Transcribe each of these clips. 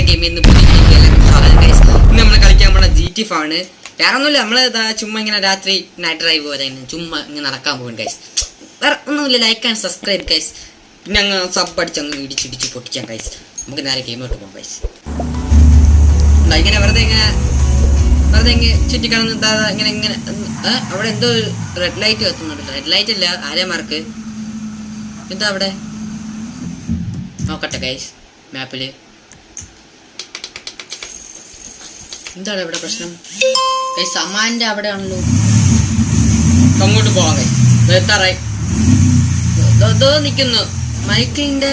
ഇന്നത്തെ ഗെയിം നിന്ന് പുതിയ സ്വാഗതം ഗൈസ് ഇന്ന് നമ്മൾ കളിക്കാൻ പോണ ജി ടി ഫാണ് വേറെ ഒന്നുമില്ല നമ്മൾ ചുമ്മാ ഇങ്ങനെ രാത്രി നൈറ്റ് ഡ്രൈവ് പോലെ ചുമ്മാ ഇങ്ങനെ നടക്കാൻ പോകും ഗൈസ് വേറെ ഒന്നുമില്ല ലൈക്ക് ആൻഡ് സബ്സ്ക്രൈബ് ഗൈസ് പിന്നെ അങ്ങ് സബ് അടിച്ച് അങ്ങ് ഇടിച്ചിടിച്ച് പൊട്ടിക്കാം ഗൈസ് നമുക്ക് നേരെ ഗെയിമോട്ട് പോകാം ഗൈസ് ഇങ്ങനെ വെറുതെ ഇങ്ങനെ വെറുതെ ഇങ്ങനെ ചുറ്റിക്കാണെന്ന് എന്താ ഇങ്ങനെ ഇങ്ങനെ അവിടെ എന്തോ റെഡ് ലൈറ്റ് കത്തുന്നുണ്ട് റെഡ് ലൈറ്റ് ഇല്ല ആരെ മാർക്ക് എന്താ അവിടെ? നോക്കട്ടെ ഗൈസ് മാപ്പിൽ എന്താണ് ഇവിടെ പ്രശ്നം? ഗൈസ്. അമ്മാന്റെ അവിടെ ആണല്ലോ അങ്ങോട്ട് എത്താറായി നിക്കുന്നു. മൈക്കിളിന്റെ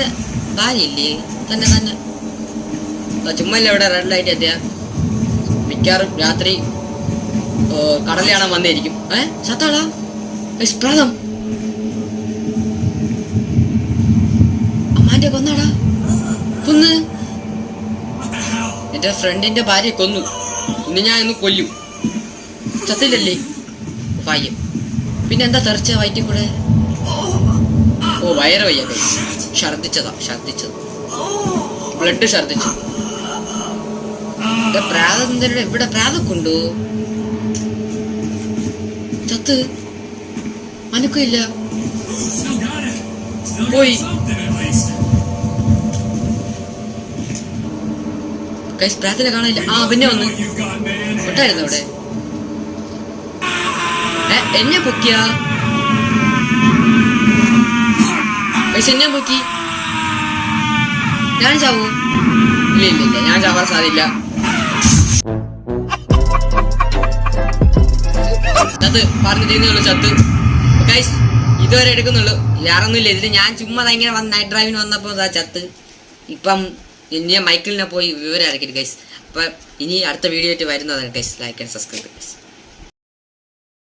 ഭാര്യയില്ലേ? തന്നെ തന്നെ. ചുമ്മല്ലേ ഇവിടെ റെഡ് ലൈറ്റ് എത്തിയ? മിക്കാറും രാത്രി കടലാണ് വന്നിരിക്കും. ഏ സത്താളാ പ്രാതം അമ്മാന്റെ കൊന്നാടാ. കൊന്ന്. എന്റെ ഫ്രണ്ടിന്റെ ഭാര്യ കൊന്നു. ഇന്ന് ഞാൻ ഇന്ന് കൊല്ലും. ചത്തില്ലല്ലേ? ഭാഗ്യം. പിന്നെ എന്താ തെറിച്ച വയറ്റി കൂടെ? ഓ വയറ് വയ്യ. ഛർദിച്ചതാ ഛർദിച്ചത് ബ്ലഡ് ഛർദിച്ചു ഇവിടെ ഇവിടെ പ്രാതൊക്കെ ഉണ്ടോ ചത്ത്. അനക്കില്ല പോയി. പ്രാർത്ഥന കാണില്ല ആ പിന്നെ വന്നു. ഒട്ടായിരുന്നു അവിടെ. എന്നെ പൊക്കിയ? പക്ഷെ എന്നെ പൊക്കി. ഞാൻ ചാവൂ? ഇല്ല ഇല്ല ഇല്ല. ഞാൻ ചാവാൻ സാധില്ല ചത്ത്. പറഞ്ഞു ചത്ത്. ഗൈസ് ഇതുവരെ എടുക്കുന്നുള്ളൂ. വേറൊന്നുമില്ല. ഇതിൽ ഞാൻ ചുമ്മാ ഇങ്ങനെ വന്ന് നൈറ്റ് ഡ്രൈവിന് വന്നപ്പോൾ ചത്ത്. ഇപ്പം ഇനി മൈക്കിളിനെ പോയി വിവരം അറിയിക്കട്ടെ ഗൈസ് അപ്പം ഇനി അടുത്ത വീഡിയോ ആയിട്ട് വരുന്നതാണ് guys like and subscribe guys